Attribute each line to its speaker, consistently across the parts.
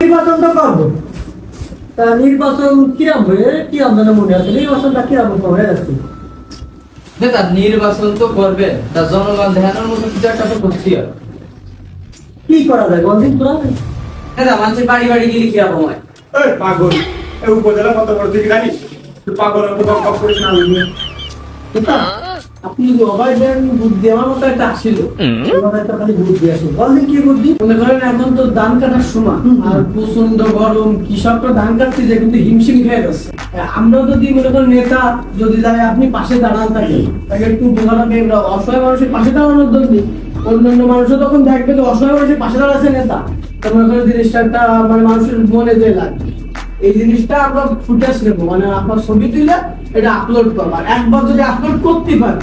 Speaker 1: নির্বাচন তো করব। তা নির্বাচন কিরাম হয়ে কি আমাদের মনে আছে? নির্বাচনটা কিরাম হয়ে যাচ্ছে?
Speaker 2: নেতা নির্বাচন তো করবে। তা জনগণ ধ্যানের মতো কিছু একটা তো হবে
Speaker 1: কি করা যায় বলদিন
Speaker 2: নেতা মানুষের বাড়ি বাড়ি গিয়ে হয়
Speaker 3: এই পাগল এই উপজেলা কত বড় তুই জানিস? তুই পাগলের মতো বক করিস না আমি
Speaker 1: আপনি যদি অবাই দেন বুদ্ধি আমার মতো একটা এবার একটা খালি বুদ্ধি বলদিন কি বুদ্ধি?
Speaker 4: মনে করেন এখন তো ধান কাটার সময় আর প্রচণ্ড গরম কৃষকরা ধান কাটতে যে কিন্তু হিমশিম খেয়ে গেছে আমরা যদি মনে করেন নেতা যদি যায় আপনি পাশে দাঁড়ান থাকে তাকে একটু বোঝানো অসহায় মানুষের পাশে দাঁড়ানোর জন্য অন্যান্য মানুষও তখন দেখবে যে অসহায় মানুষের পাশে দাঁড়াচ্ছে নেতা। তো মনে করেন জিনিসটা একটা মানে মানুষের মনে যে লাগবে এই জিনিসটা আমরা ফুটেজ নেব। মানে আপনার ছবি তুলে এটা আপলোড করব। আর একবার যদি আপলোড করতে পারি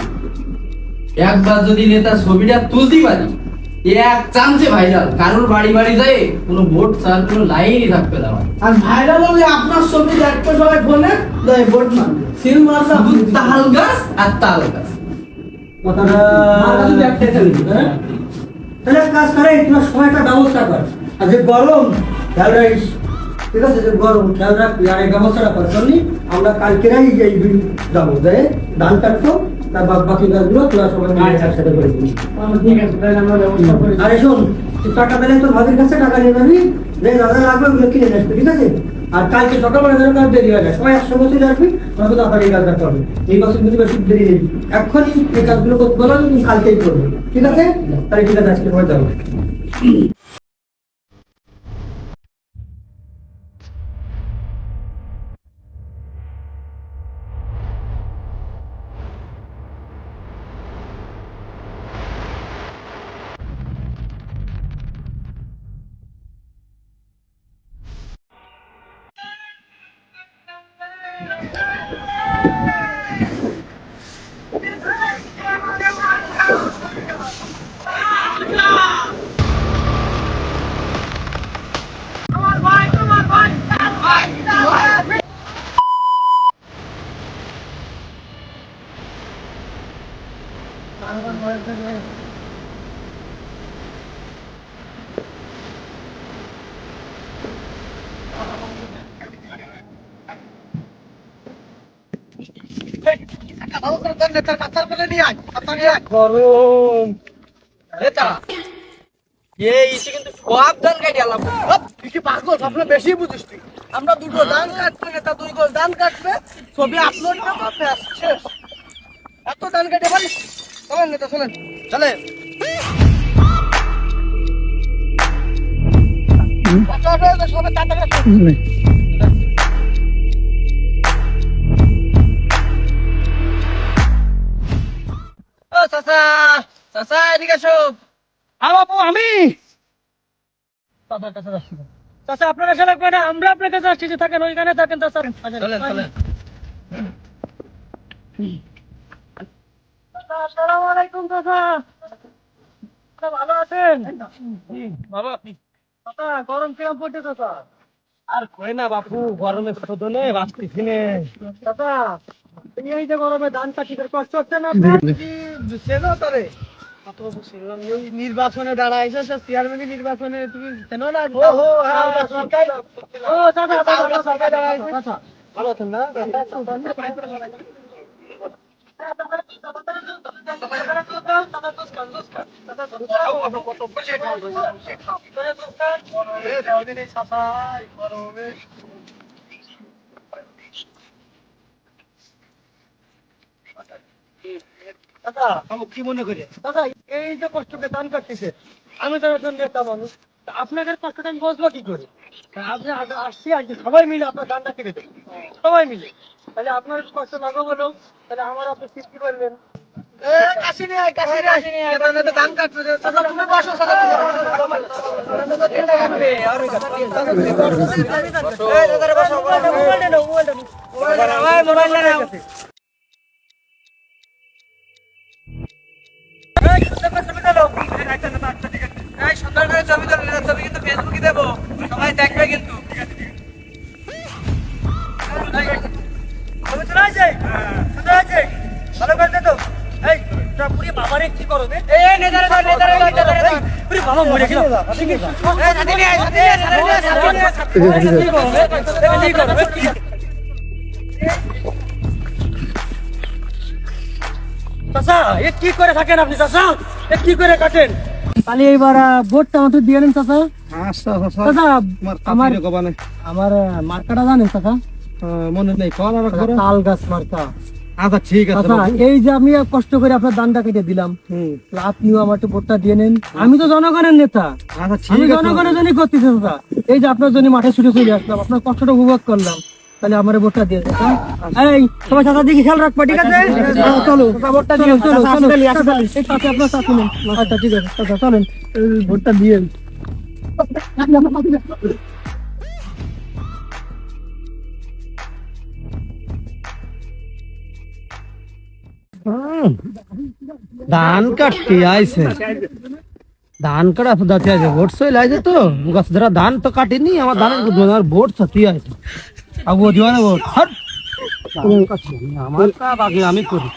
Speaker 2: একবার যদি নেতা ছবিটা তুলতে পারি এক চান্সে ভাইরাল কারোর বাড়ি বাড়ি যায় কোনো ভোট ছাড় কোনো লাইনই থাকবে না
Speaker 4: আর ভাইরাল হলে আপনার ছবি দেখবে সবাই ফোনে দেয় ভোট মারবে। সিল মারলে আপনি
Speaker 2: তাল গাছ আর তাল গাছ।
Speaker 1: কথাটা
Speaker 4: একটাই থাকবে, হ্যাঁ?
Speaker 1: তাহলে কাজ করে তোমার সময়টা ব্যবস্থা কর। আর যে গরম খেয়াল রাখিস। ঠিক আছে যে গরম খেয়াল রাখবি। আর এই করার জন্য আমরা কালকেরাই এই দিন যাব যে ধান কাটবো তার বাদ বাকি কাজগুলো তোরা সবাই মিলে একসাথে করে দিবি।
Speaker 4: আচ্ছা, আমরা ব্যবস্থা করে দিই।
Speaker 1: আরে শোন তুই টাকা দিলে তোর ভাবির কাছে টাকা নিয়ে যাবি যে দাদা লাগবে ওগুলো কিনে আসবি ঠিক আছে? আর কালকে সকালবেলা যেন কাজ দেরি হয় না সবাই একসঙ্গে চলে আসবি তবে তাড়াতাড়ি এই কাজটা করবে। এই বছর কিন্তু বেশি দেরি নেই। এক্ষুনি এই কাজগুলো করতে বলো তুমি কালকেই করবে ঠিক আছে? তাহলে ঠিক আছে আজকে হয়ে যাবে। গরম
Speaker 2: নেতা এই ইসে কিন্তু সব ধান কাটি আলাম
Speaker 4: তুই কি পাগল স্বপ্ন বেশি বুঝিস তুই আমরা দুটো ধান কাটবে নেতা দুই গোল ধান কাটবে ছবি আপলোড করব ব্যাস, শেষ এত ধান কাটে পারিস চলেন নেতা চলেন চলেন সবাই তাড়াতাড়ি
Speaker 2: এদিকে আসো
Speaker 4: বাবু আমি। চাচা আপনার কাছে লাগবে না আমরা আপনার কাছে আসছি যে থাকেন ওইখানে থাকেন চাচা।
Speaker 2: চলেন চলেন।
Speaker 4: আসসালামু আলাইকুম চাচা। চাচা, ভালো আছেন?
Speaker 3: বাবা
Speaker 4: চাচা গরম কিরম পড়ছে চাচা?
Speaker 3: আর কই না বাপু গরমে শোধনে বাঁচতেছি নে
Speaker 4: চাচা এই যে গরমে ধান কাটিতে কষ্ট হচ্ছে না তারে। নির্বাচনে দাঁড়াইছে চেয়ারম্যান নির্বাচনে তুমি চেনো না ও হো ও চাচা চাচা চাচা দাঁড়াইছে চাচা। ভালো আছেন না? দাদা আমি কি মনে করি? দাদা এই যে কষ্টকে দান কাটতেছে আমি তো একজন নেতা মানুষ আপনাদের কষ্টটা আমি বুঝব কি করে? আপনি আসছি আজকে সবাই মিলে আপনার দানটা কেটে দেবেন সবাই মিলে। তাহলে আপনার কষ্ট লাঘব হলো তাহলে আমার আপনি সৃষ্টি করবেন?
Speaker 2: এই সুন্দর করে ছবি তো ছবি কিন্তু ফেসবুকে দেবো। সবাই দেখবে কিন্তু।
Speaker 1: আমি চলে আসছি চলে আসছি ভালো করে তো এই পুরি বাবারে কি করো বে
Speaker 2: এই ধর নেতারে ধর নেতারে ধর।
Speaker 1: পুরি বাবা মরে গেল।
Speaker 2: এই সাথে নিয়ে সাথে নিয়ে সাথে নিয়ে সাথে নিয়ে
Speaker 1: কি করো? কি করো চাচা এ কি করে থাকেন আপনি চাচা? এ কি করে কাটেন? তাহলে এইবার ভোটটা আমাকে দিয়ে নেন চাচা। চাচা। আমার আমার মার্কাটা জানেন চাচা?
Speaker 3: মনে নেই
Speaker 1: তাল গাছ মার্কা।
Speaker 3: আচ্ছা ঠিক
Speaker 1: চাচা এই যে আমি কষ্ট করে আপনার দানটা কেটে দিলাম আপনিও আমার একটু ভোটটা দিয়ে নেন। আমি তো জনগণের নেতা।
Speaker 3: আচ্ছা
Speaker 1: আমি জনগণের জন্য করতেছি এই যে আপনার জন্য মাঠে ছুটে চলে আসলাম আপনার কষ্টটা উপভোগ করলাম। তাহলে আমার ভোটটা দিয়ে দেন হ্যাঁ? এই তোমার চাচা দিকে খেয়াল রাখবা ঠিক আছে? হ্যাঁ, চলো ভোটটা দিয়ে চলো চলো চাচা, এই পাশে আপনার চাচু নেন আচ্ছা ঠিক আছে চাচা চলেন। এই ভোটটা দিয়ে
Speaker 3: ধান কাটতে আইছে। ধান কাটা দাঁতে আছে ভোট সই লাইছে তো। গাছ ধরা ধান তো কাটিনি আমার ধানের আমার ভোট সাথে আছে আবু দিওয়ানা বল আমার আমি করি।